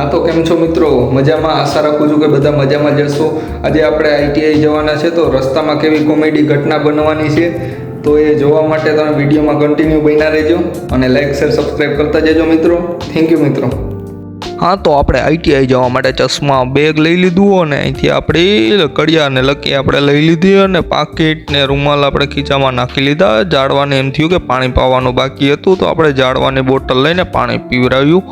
હા, તો કેમ છો મિત્રો? મજામાં? આશા રાખું છું કે બધા મજામાં જશો આજે આપણે આઈટીઆઈ જવાના છે, તો રસ્તામાં કેવી કોમેડી ઘટના બનવાની છે, તો એ જોવા માટે તમે વિડીયોમાં કન્ટિન્યુ બન્યા રહેજો અને લાઈક શેર સબસ્ક્રાઈબ કરતા જજો મિત્રો. થેન્ક યુ મિત્રો. હા, તો આપણે આઈટીઆઈ જવા માટે ચશ્મા બેગ લઈ લીધું અને અહીંથી આપણે કડિયા ને લકી આપણે લઈ લીધી અને પાકીટ ને રૂમાલ આપણે ખીચામાં નાખી લીધા. જાડવાને એમ થયું કે પાણી પાવાનું બાકી હતું, તો આપણે જાડવાની બોટલ લઈને પાણી પીવરાવ્યું.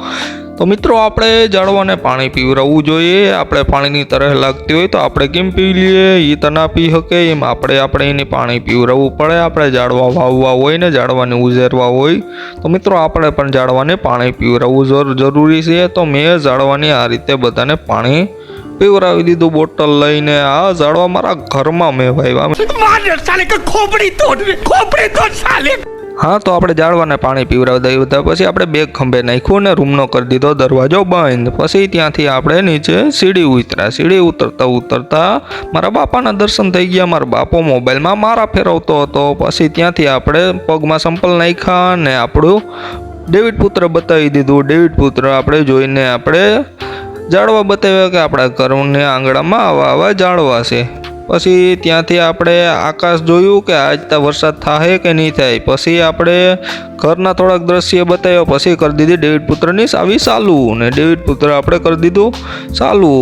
તો મિત્રો આપણે જાળવાને પાણી પીવરાવવું જોઈએ. આપણે પાણીની તરફ લાગતી હોય તો આપણે કેમ પી લઈએ? એ તના પી શકે. એમ આપણે આપણે એને પાણી પીવરાવવું પડે. આપણે ઝાડવા વાવવા હોય ને ઝાડવાને ઉજેરવા હોય. તો મિત્રો આપણે પણ ઝાડવાને પાણી પીવરાવવું જરૂરી છે. તો મેં ઝાડવાને આ રીતે બધાને પાણી પીવરાવી દીધું. બોટલ લઈને આ ઝાડવા મારા ઘરમાં મેં ભાઈ ખોપડી તોડ ખોપડી તોડ સાલે. હા, તો આપણે જાળવાને પાણી પીવડાવી દીધા પછી આપણે બેગ ખંભે નાખ્યું ને રૂમનો કરી દીધો, દરવાજો બંધ. પછી ત્યાંથી આપણે નીચે સીડી ઉતર્યા. સીડી ઉતરતા ઉતરતા મારા બાપાના દર્શન થઈ ગયા. મારા બાપો મોબાઈલમાં મારા ફેરવતો હતો. પછી ત્યાંથી આપણે પગમાં સંપલ નાખ્યા ને આપણું ડેવિડ પુત્ર બતાવી દીધું. ડેવિડ પુત્ર આપણે જોઈને આપણે જાળવા બતાવ્યા કે આપણા ઘરની આંગણામાં આવા આવા જાળવા છે. પછી ત્યાંથી આપણે આકાશ જોયું કે આજ તો વરસાદ થાય કે નહીં થાય. પછી આપણે ઘરના થોડાક દ્રશ્ય બતાવ્યો. પછી કરી દીધી ડેવિડ પુત્રની સાવી ચાલુ ને ડેવિડ પુત્ર આપણે કરી દીધું ચાલુ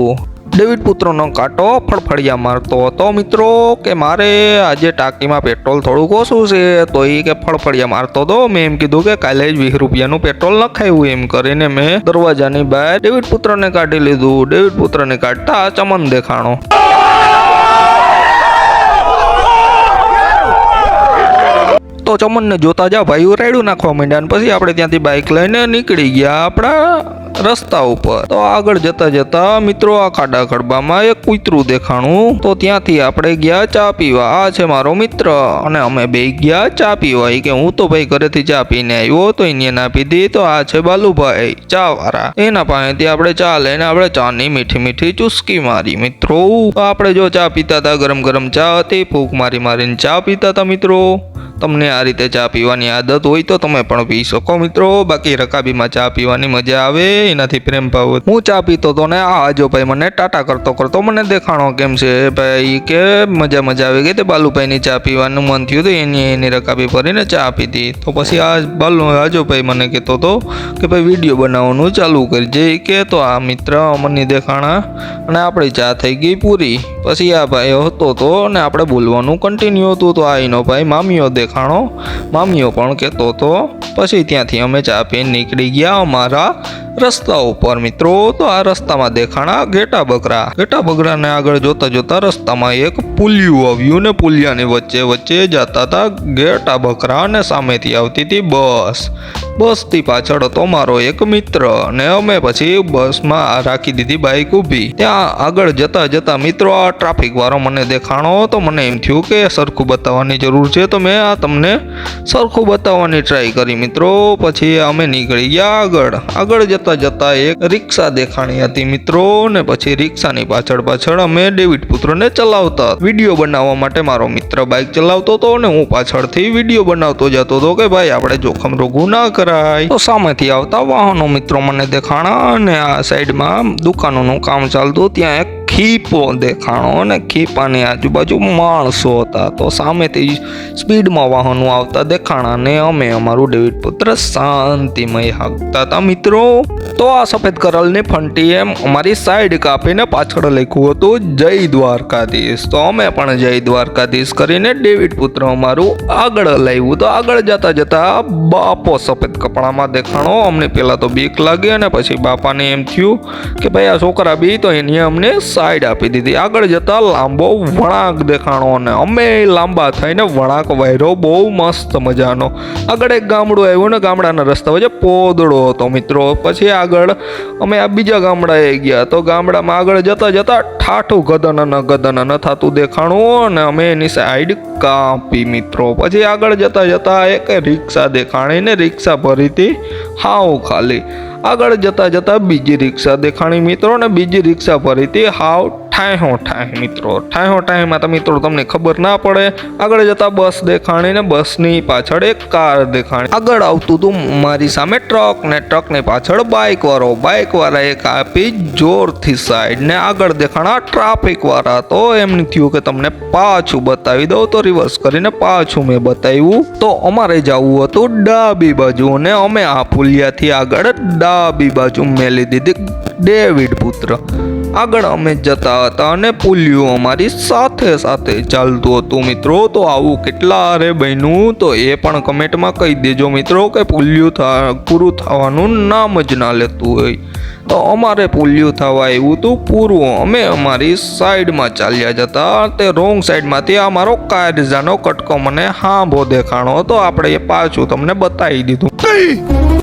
ડેવિડ પુત્રનો કાંટો ફળફળિયા મારતો હતો. મિત્રો, કે મારે આજે ટાંકીમાં પેટ્રોલ થોડુંક ઓછું છે, તો એ કે ફળફળિયા મારતો હતો મેં એમ કીધું કે કાલે જ વીસ રૂપિયાનું પેટ્રોલ નખાયું એમ કરીને મેં દરવાજાની બહાર ડેવિડ પુત્રને કાઢી લીધું. ડેવિડ પુત્રને કાઢતા ચમન દેખાણો. ચમનને જોતા જા ભાઈઓ રેડું નાખવા માંડ્યા અને પછી આપણે ત્યાંથી બાઇક લઈને નીકળી ગયા આપણા રસ્તા ઉપર. તો આગળ જતા જતા મિત્રો આ ખાડા ખડબામાં એક કૂતરું દેખાણું. તો ત્યાંથી આપણે ગયા ચા પીવા. આ છે મારો મિત્ર. અને અમે બે ગયા ચા પીવા. કે હું તો ભાઈ ઘરેથી ચા પીને આવ્યો તો એને ના પીધી. તો આ છે બાલુભાઈ ચા વાળા એના પાસેથી આપણે ચા લઈને આપણે ચાની મીઠી મીઠી ચુસ્કી મારી. મિત્રો, તો આપણે જો ચા પીતા હતા ગરમ ગરમ ચા હતી, ફૂંક મારી મારીને ચા પીતા હતા મિત્રો. તમને આ રીતે ચા પીવાની આદત હોય તો તમે પણ પી શકો મિત્રો. બાકી રકાબીમાં ચા પીવાની મજા આવે, એનાથી પ્રેમ ભાવ હું ચા પીતો તો ને આ જો ભાઈ મને ટાટા કરતો કરતો મને દેખાણો કેમ છે? ભાઈ કે મજા મજા આવી ગઈ તે બાલુભાઈની ચા પીવાનું મન થયું તો એની એની રકાબી ભરીને ચા પીધી. તો પછી આ બાલુ આજોભાઈ મને કહેતો હતો કે ભાઈ વીડિયો બનાવવાનું ચાલુ કરજે. કે તો આ મિત્ર, અમરની દેખાણા, અને આપણી ચા થઈ ગઈ પૂરી. પછી આ ભાઈ હતો તો અને આપણે બોલવાનું કન્ટિન્યુ હતું તો આ એનો ભાઈ મામીઓ દેખાણો મામીઓ પણ કહેતો હતો પછી ત્યાંથી અમે ચા પીને નીકળી ગયા અમારા રસ્તા ઉપર મિત્રો, તો આ રસ્તામાં દેખાણા ઘેટા બકરા. ઘેટા બકરાને આગળ જોતા જોતા રસ્તામાં એક પુલિયું આવ્યું ને પુલિયાની વચ્ચે વચ્ચે જતા હતા ઘેટા બકરા અને સામેથી આવતી હતી બસ. બસથી પાછળ હતો મારો એક મિત્ર ને અમે પછી બસમાં રાખી દીધી બાઇક ઊભી. ત્યાં આગળ જતા જતા મિત્રો, આ ટ્રાફિક વાળો મને દેખાણો તો મને એમ થયું કે સરખું બતાવવાની જરૂર છે, તો મેં આ તમને સરખું બતાવવાની ટ્રાય કરી મિત્રો. પછી અમે નીકળી ગયા આગળ. આગળ જતા જતા એક રિક્ષા દેખાણી હતી. મિત્રો, ને પછી રિક્ષાની પાછળ પાછળ અમે ડેવિડ પુત્રને ચલાવતા. વીડિયો બનાવવા માટે મારો મિત્ર બાઇક ચલાવતો હતો ને હું પાછળથી વીડિયો બનાવતો જતો હતો કે ભાઈ, આપણે જોખમ રોગું ના કરાય. તો સામેથી આવતા વાહનો મિત્રો મને દેખાણા અને આ સાઈડમાં દુકાનોનું કામ ચાલતું. ત્યાં એક ખીપો દેખાણો અને ખીપાની આજુબાજુ માણસો હતા. તો સામેથી સ્પીડમાં વાહનો આવતા દેખાણાને અમે, અમારું ડેવિડ પુત્ર, શાંતિમય હાંકતા હતા. મિત્રો, તો આ સફેદ કરલની ફંટી એમ અમારી સાઈડ કાપીને પાછળ લખ્યું હતું, જય દ્વારકાધીશ. તો અમે પણ જય દ્વારકાધીશ કરીને ડેવિડ પુત્ર અમારું આગળ લાવ્યું. તો આગળ જતા જતા બાપો સફેદ કપડામાં દેખાણો, અમને પહેલાં તો બીક લાગી અને પછી બાપાને એમ થયું કે, ભાઈ, આ છોકરા બી તો એની અમને સાઈડ આપી દીધી. આગળ જતા લાંબો વળાંક દેખાણો અને અમે લાંબા થઈને વળાંક વાયરો, બહુ મસ્ત મજાનો. આગળ એક ગામડું આવ્યું ને ગામડાના રસ્તા વચ્ચે પોદળો હતો મિત્રો. પછી આગળ અમે આ બીજા ગામડાએ ગયા. તો ગામડામાં આગળ જતા જતા ઠાઠું ગદન અને ગદન ન થતું દેખાણું અને અમે એની સાઈડ કાપી મિત્રો. પછી આગળ જતા જતા એક રિક્ષા દેખાણી ને રિક્ષા ભરીતી હાવ ખાલી. આગળ જતા જતા બીજી રિક્ષા દેખાણી મિત્રો ને બીજી રિક્ષા ભરીતી હાવ ઠાંહો ઠાંહ મિત્રો ઠાંહો ઠાંહમાં તો મિત્રો, તમને ખબર ના પડે, આગળ જતા બસ દેખાણી ને બસની પાછળ એક કાર દેખાણી. આગળ આવતું હતું મારી સામે ટ્રક ને ટ્રકની પાછળ બાઇક વાળો બાઇક વાળાએ કાપી જોરથી સાઈડ ને આગળ દેખાણા ટ્રાફિક વાળા. તો એમને થયું કે તમને પાછું બતાવી દઉં, તો રિવર્સ કરીને પાછું મેં બતાવ્યું. તો અમારે જવું હતું ડાબી બાજુ ને અમે આ પુલિયાથી આગળ ડાબી બાજુ મેલી દીધી ડેવિડ પુત્ર. આગળ અમે જતા હતા અને પુલિયું અમારી સાથે સાથે ચાલતું હતું. મિત્રો, તો આવું કેટલા અરે બન્યું? તો એ પણ કમેન્ટમાં કહી દેજો મિત્રો કે પુલિયું થવા પૂરું થવાનું નામ જ ના લેતું હોય. તો અમારે પુલિયું થવા આવ્યું હતું પૂરું. અમે અમારી સાઈડમાં ચાલ્યા જતા તે રોંગ સાઈડમાંથી આ મારો કાયરજાનો કટકો મને હાંભો દેખાણો તો આપણે એ પાછું તમને બતાવી દીધું.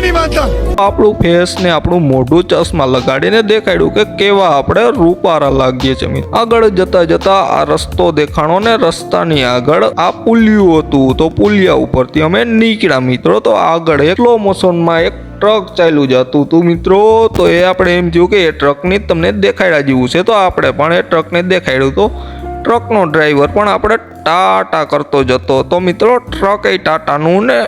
નહીં માનતા આપણું ફેસ ને આપણું મોઢું ચશ્મા લગાડીને દેખાડ્યું કે કેવા આપણે રૂપારા લાગીએ છીએ આગળ જતા જતા આ રસ્તો દેખાણો ને રસ્તાની આગળ આ પુલિયું હતું. તો પુલિયા ઉપરથી અમે નીકળ્યા મિત્રો. તો આગળ એક સ્લો મોશનમાં એક ટ્રક ચાલ્યું જતું હતું મિત્રો. તો એ આપણે એમ થયું કે એ ટ્રકની તમને દેખાડ્યા જેવું છે. તો આપણે પણ એ ટ્રકને દેખાડ્યું. તો ટ્રકનો ડ્રાઈવર પણ આપણે ટાટા કરતો જતો તો મિત્રો. ટ્રક એ ટાટાનું ને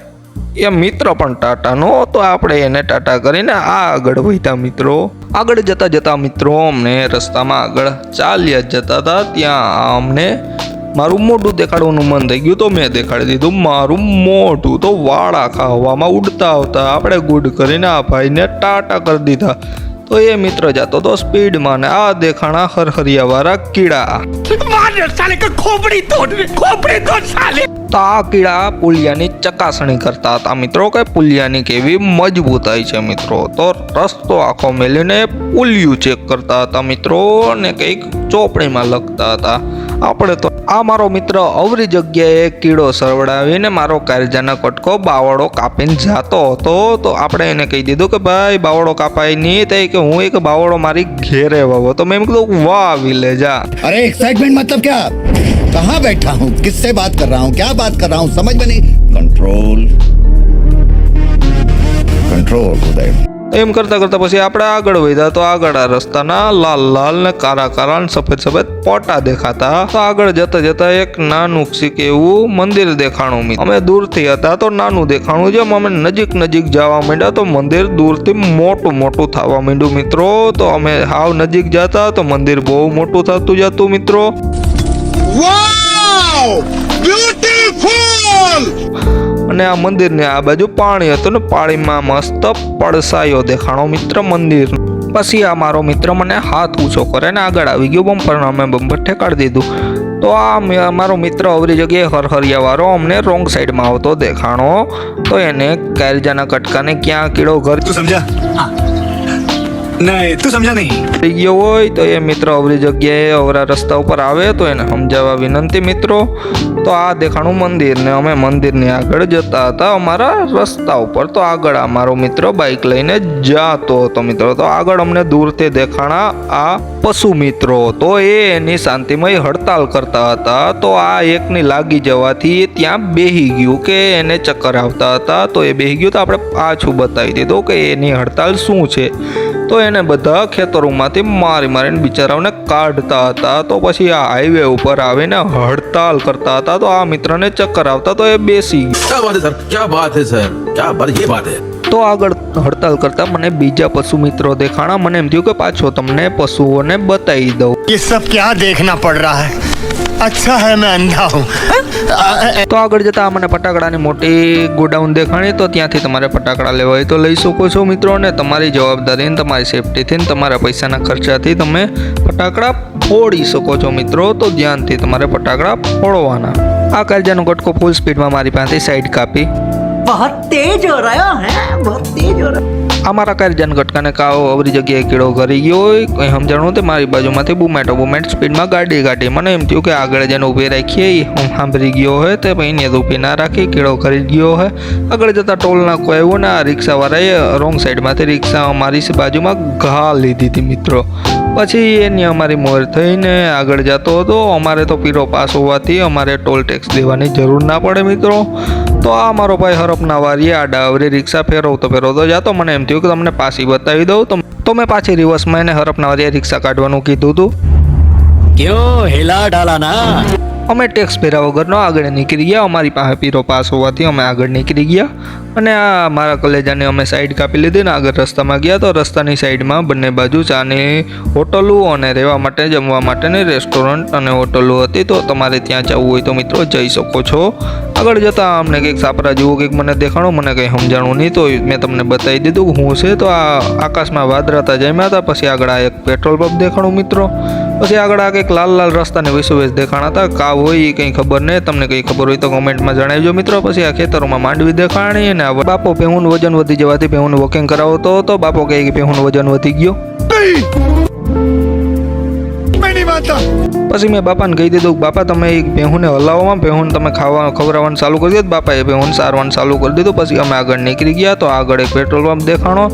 એ મિત્ર પણ ટાટાનો તો આપણે એને ટાટા કરીને આ આગળ વધ્યા મિત્રો. આગળ જતા જતા મિત્રો અમને રસ્તામાં આગળ ચાલ્યા જતા હતા. ત્યાં અમને મારું મોઢું દેખાડવાનું મન થઈ ગયું તો મેં દેખાડી દીધું. મારું મોઢું તો વાળ આખા હવામાં ઉડતા આવતા. આપણે ગુડ કરીને આ ભાઈને ટાટા કરી દીધા. તો એ મિત્ર જતો તો સ્પીડમાં ને આ દેખાણા હરહરિયા વાળા કીડા ખોપડી તોડ ખોપડી તો આ કીડા પુલિયાની ચકાસણી કરતા હતા મિત્રો કે પુલિયાની કેવી મજબૂતાઈ છે મિત્રો. તો રસ્તો આખો મેલીને પુલિયું ચેક કરતા હતા મિત્રો ને કંઈક ચોપડીમાં લખતા હતા. આપણે તો આ મારો મિત્ર અવરી જગ્યાએ કીડો સરવડાવીને મારો કારજાનો કટકો બાવળો કાપીને જાતો હતો. તો આપણે એને કહી દીધું કે ભાઈ, બાવળો કાપાય નહીં. તે કે હું એક બાવળો મારી ઘેરે વાવો તો મેં એમ કીધું, વાહ વિલેજા અરે એક્સાઇટમેન્ટ મતલબ ક્યા? કહા બેઠા હું? કિસસે બાત કર રહા હું? ક્યા બાત કર રહા હું? સમજ બની કંટ્રોલ એમ કરતા કરતા પછી આપણે આગળ વધ્યા તો આગળ આ રસ્તાના લાલ લાલ ને કારા કારા ને સફેદ સફેદ પોટા દેખાતા. તો આગળ જતા જતા એક નાનું ક્ષિક એવું મંદિર દેખાણું. અમે દૂરથી હતા તો નાનું દેખાણું જેમ અમે નજીક નજીક જવા માંડ્યા તો મંદિર દૂરથી મોટું મોટું થવા માંડ્યું મિત્રો. તો અમે હાવ નજીક જતા તો મંદિર બહુ મોટું થતું જતું મિત્રો. અને આ મંદિરની આ બાજુ પાણી હતું ને પાણીમાં મસ્ત પડસાયો દેખાણો મિત્ર મંદિર. પછી આ મારો મિત્ર મને હાથ ઊંચો કરે ને આગળ આવી ગયો બમ્પર અમે બમ્પર ઠેકાડી દીધું. તો આ મારો મિત્ર અવરી જગ્યાએ હરહરિયા વાળો અમને રોંગ સાઈડમાં આવતો દેખાણો. તો એને કારજાના કટકાને ક્યાં કીડો ઘર तू નહીં, તું સમજા નહીં. ગયો હોય તો એ મિત્ર અવરી જગ્યાએ અવરા રસ્તા ઉપર આવે તો એને સમજાવવા વિનંતી મિત્રો. તો આ દેખાણું મંદિર ને અમે મંદિરની આગળ જતા હતા. અમારા રસ્તા ઉપર તો આગળ અમારો મિત્ર બાઇક લઈને જતો હતો મિત્રો. તો આગળ અમને દૂરથી દેખાણા આ પશુ મિત્રો, તો એ એની શાંતિમય હડતાલ કરતા હતા, તો આ એકની લાગી જવાથી એ ત્યાં બેહી ગયું કે એને ચક્કર આવતા હતા, તો એ બેહી ગયું તો આપણે પાછું બતાવી દીધું કે એની હડતાલ શું છે. તો એને બધા ખેતરોમાંથી મારી મારીને બિચારાઓને કાઢતા હતા, તો પછી આ હાઈવે ઉપર આવીને હડતાલ કરતા હતા, તો આ મિત્રને ચક્કર આવતા તો એ બેસી ગયા. સર ક્યાં વાત હે સર ક્યાં બાત હે તો આગળ હડતાલ કરતા મને બીજા પશુ મિત્રો દેખાણા મને એમ થયું કે પાછો તમને પશુઓને બતાવી દઉં ये सब क्या देखना पड़ रहा है अच्छा है मैं अंधा हूँ તો આગળ જતા મને ફટાકડાની મોટી ગોડાઉન દેખાણી તો ત્યાંથી તમારે ફટાકડા લેવા હોય તો લઈ શકો છો મિત્રો ને તમારી જવાબદારી ને તમારી સેફટીથી ને તમારા પૈસાના ખર્ચાથી તમે ફટાકડા ફોડી શકો છો મિત્રો તો ધ્યાનથી તમારે ફટાકડા ફોડવાના આ કારજાનો કટકો ફૂલ સ્પીડમાં મારી પાસે સાઈડ કાપી बहुत तेज हो रहा है बहुत तेज हो रहा આ મારા કારજાન કટકાને કાવો અવરી જગ્યાએ કીડો કરી ગયો હોય કંઈ સમજાણું તે મારી બાજુમાંથી બુમેટો બુમેટ સ્પીડમાં ગાડી ગાડી મને એમ થયું કે આગળ જેને ઊભી રાખીએ એ હું સાંભળી ગયો હોય તે પછી એને ઊભી ના રાખી કીડો કરી ગયો હોય આગળ જતાં ટોલ નાખો આવ્યો ને આ રિક્ષાવાળાએ રોંગ સાઈડમાંથી રિક્ષા અમારી બાજુમાં ઘા લીધી હતી મિત્રો પછી એની અમારી મોર થઈને આગળ જતો હતો અમારે તો પીરો પાસ હોવાથી અમારે ટોલ ટેક્સ દેવાની જરૂર ના પડે મિત્રો તો આ મારો ભાઈ હરપના વારીએ આ ડાવરી રિક્ષા ફેરવતો ફેરવતો જતો. મને એમ થયું કે તમને પાછી બતાવી દઉં તો તો મેં પાછી રિવર્સમાં એને હરપના વારીએ રિક્ષા કાઢવાનું કીધું હતું કયો હેલા ડાલાના? અમે ટેક્સ ભેરા વગરનો આગળ નીકળી ગયા. અમારી પાસે પીરો પાસ હોવાથી અમે આગળ નીકળી ગયા. અને આ મારા કલેજાને અમે સાઈડ કાપી લીધી ને આગળ રસ્તામાં ગયા તો રસ્તાની સાઈડમાં બંને બાજુ ચાની હોટલો અને રહેવા માટે, જમવા માટેની રેસ્ટોરન્ટ અને હોટલો હતી. તો તમારે ત્યાં જવું હોય તો મિત્રો જઈ શકો છો. આગળ જતાં અમને કંઈક સાપરા જેવું કંઈક મને દેખાણું, મને કંઈ સમજાણું નહીં, તો મેં તમને બતાવી દીધું હું છે. તો આ આકાશમાં વાદરાતા જમ્યા હતા, પછી આગળ આ એક પેટ્રોલ પંપ દેખાણું મિત્રો. પછી આગળ આ કંઈક લાલ લાલ રસ્તાને વિસુવેશ દેખાણા હતા. કાવ હોય એ કંઈ ખબર નહીં. તમને કંઈ ખબર હોય તો કોમેન્ટમાં જણાવજો મિત્રો. પછી આ ખેતરોમાં માંડવી દેખાણી અને આ બાપો ભેહુંનું વજન વધી જવાથી ભેહુંનું વોકિંગ કરાવતો હતો બાપો કહે કે ભેહુંનું વજન વધી ગયો. તારી માતા પછી મેં બાપાને કહી દીધું બાપા તમે એક ભેહુંને હલાવવામાં ભેહુંને તમે ખાવા ખવડાવવાનું ચાલુ કરી દીધું બાપાએ ભેહુંને સારવાનું ચાલુ કરી દીધું. પછી અમે આગળ નીકળી ગયા તો આગળ એક પેટ્રોલ પંપ દેખાણો.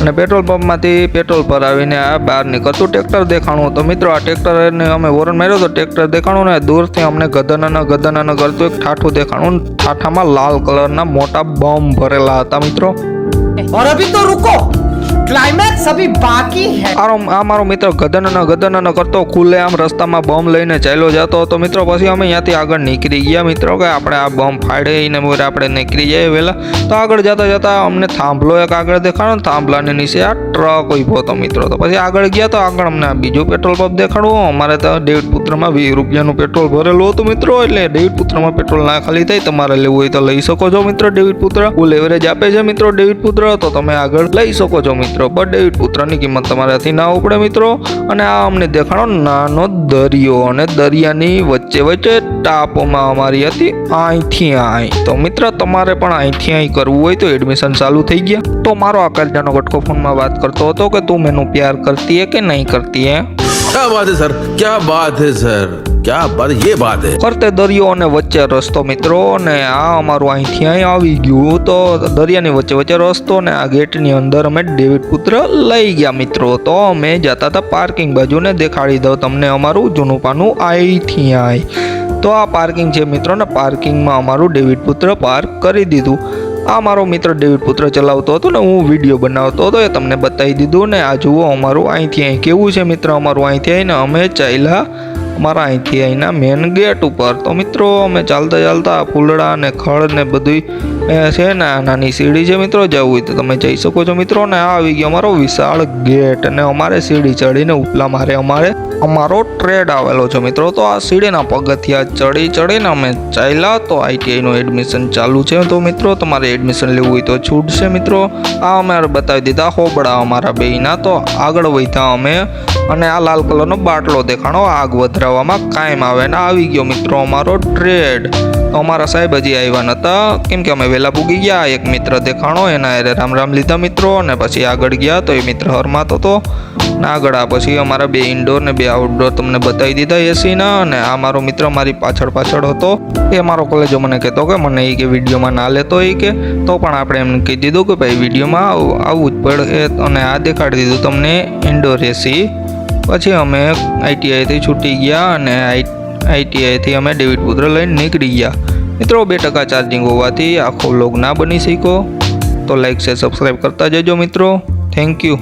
અને પેટ્રોલ પંપમાંથી પેટ્રોલ ભરાવીને આ બહાર નીકળતું ટ્રેક્ટર દેખાણું તો મિત્રો આ ટ્રેક્ટરને અમે વોરન માર્યો તો ટ્રેક્ટર દેખાણું ને દૂરથી અમને ગદનના ગદનના કરતું એક ઠાઠું દેખાણું. ઠાઠામાં લાલ કલરના મોટા બોમ્બ ભરેલા હતા મિત્રો. રૂકો. ક્લાઇમેક્સ અભી બાકી હે આરો આ મારો મિત્ર ગદનનો ગદનનો કરતો ખુલ્લે આમ રસ્તામાં બમ લઈને ચાલ્યો જતો તો મિત્રો પછી અમે અહીંયાથી આગળ નીકળી ગયા મિત્રો કે આપણે આ બમ ફાડીને મોર આપણે નીકળી જઈએ વહેલા તો આગળ જતા જતા અમને થાંભલો એક આગળ દેખાડો થાંભલાની નીચે આ ટ્રક ઉભો હતો મિત્રો તો પછી આગળ ગયા તો આગળ અમને બીજો પેટ્રોલ પંપ દેખાડવો અમારે તો ડેવિડ પુત્રમાં વીસ રૂપિયાનું પેટ્રોલ ભરેલું હતું મિત્રો એટલે ડેવિડ પુત્રમાં પેટ્રોલ ના ખાલી થાય તમારે લેવું હોય તો લઈ શકો છો મિત્રો ડેવિડ પુત્ર ફૂલ એવરેજ આપે છે મિત્રો ડેવિડ પુત્ર તો તમે આગળ લઈ શકો છો મિત્રો બટ ડેવિડ પુત્રની કિંમત તમારાથી ના ઉપડે મિત્રો. અને આ અમને દેખાણો નાનો દરિયો અને દરિયાની વચ્ચે વચ્ચે ટાપોમાં અમારી હતી અહીંથી અહીં તો મિત્ર, તમારે પણ અહીંથી અહીં કરવું હોય તો એડમિશન ચાલુ થઈ ગયા. તો મારો આ કરજાનો ગટકો ફોનમાં વાત કરતો હતો કે તું મેનું પ્યાર કરતી હે કે નહીં કરતી હે? क्या बात है सर क्या बात है सर क्या बात ये बात है ફરતે દરિયો અને વચ્ચે રસ્તો મિત્રો અને આ અમારું અહીંથી અહીં આવી ગયું તો દરિયાની વચ્ચે વચ્ચે રસ્તો ને આ ગેટની અંદર અમે ડેવિડ પુત્ર લઈ ગયા મિત્રો તો અમે જતા હતા પાર્કિંગ બાજુને દેખાડી દઉં તમને અમારું જૂનું પાનું અહીંથી અહીં તો આ પાર્કિંગ છે મિત્રો ને પાર્કિંગમાં અમારું ડેવિડ પુત્ર પાર્ક કરી દીધું આ મારો મિત્ર ડેવિડ પુત્ર ચલાવતો હતો ને હું વીડિયો બનાવતો હતો એ તમને બતાવી દીધું ને આ જુઓ અમારું અહીંથી અહીં. કેવું છે મિત્ર અમારું અહીંથી આવીને? અમે ચાલ્યા અમારા અહીંથી અહીંના મેન ગેટ ઉપર. તો મિત્રો અમે ચાલતા ચાલતા ફૂલડા ને ખડ ને બધું છે ને નાની સીડી છે મિત્રો જવું હોય તો તમે જઈ શકો છો મિત્રો. ને આવી ગયો અમારો વિશાળ ગેટ અને અમારે સીડી ચડીને ઉપલા મારે અમારે અમારો ટ્રેડ આવેલો છે મિત્રો. તો આ સીડીના પગથિયા ચડી ચડીને અમે ચાલ્યા. તો આઈટીઆઈનું એડમિશન ચાલુ છે. તો મિત્રો, તમારે એડમિશન લેવું હોય તો છૂટશે મિત્રો. આ અમારે બતાવી દીધા હોબળા અમારા બેના તો આગળ વધ્યા અમે. અને આ લાલ કલરનો બાટલો દેખાણો આગ વધરાવામાં કાયમ આવે ને આવી ગયો મિત્રો અમારો ટ્રેડ અમારા સાહેબ હજી આવ્યા નહોતા કેમ કે અમે વહેલા પૂગી ગયા, એક મિત્ર દેખાણો, એના એરે રામ રામ લીધા મિત્રો, અને પછી આગળ ગયા તો એ મિત્ર હરમાતો હતો. ને આગળ આ પછી અમારા બે ઇન્ડોર ને બે આઉટડોર તમને બતાવી દીધા એસીના અને આ મારો મિત્ર મારી પાછળ પાછળ હતો. એ મારો કોલેજો મને કહેતો કે મને એ કે વિડીયોમાં ના લેતો એ કે, તો પણ આપણે એમ કહી દીધું કે ભાઈ વિડીયોમાં આવ- આવવું જ પડે. અને આ દેખાડી દીધું તમને ઇન્ડોર એસી પછી અમે આઈટીઆઈથી છૂટી ગયા અને આઈટીઆઈથી અમે ડેવિડ પુત્ર લઈને નીકળી ગયા. મિત્રો, બે ટકા ચાર્જિંગ હોવાથી આખો વ્લોગ ના બની શકો તો લાઈક છે સબસ્ક્રાઈબ કરતા જજો મિત્રો. Thank you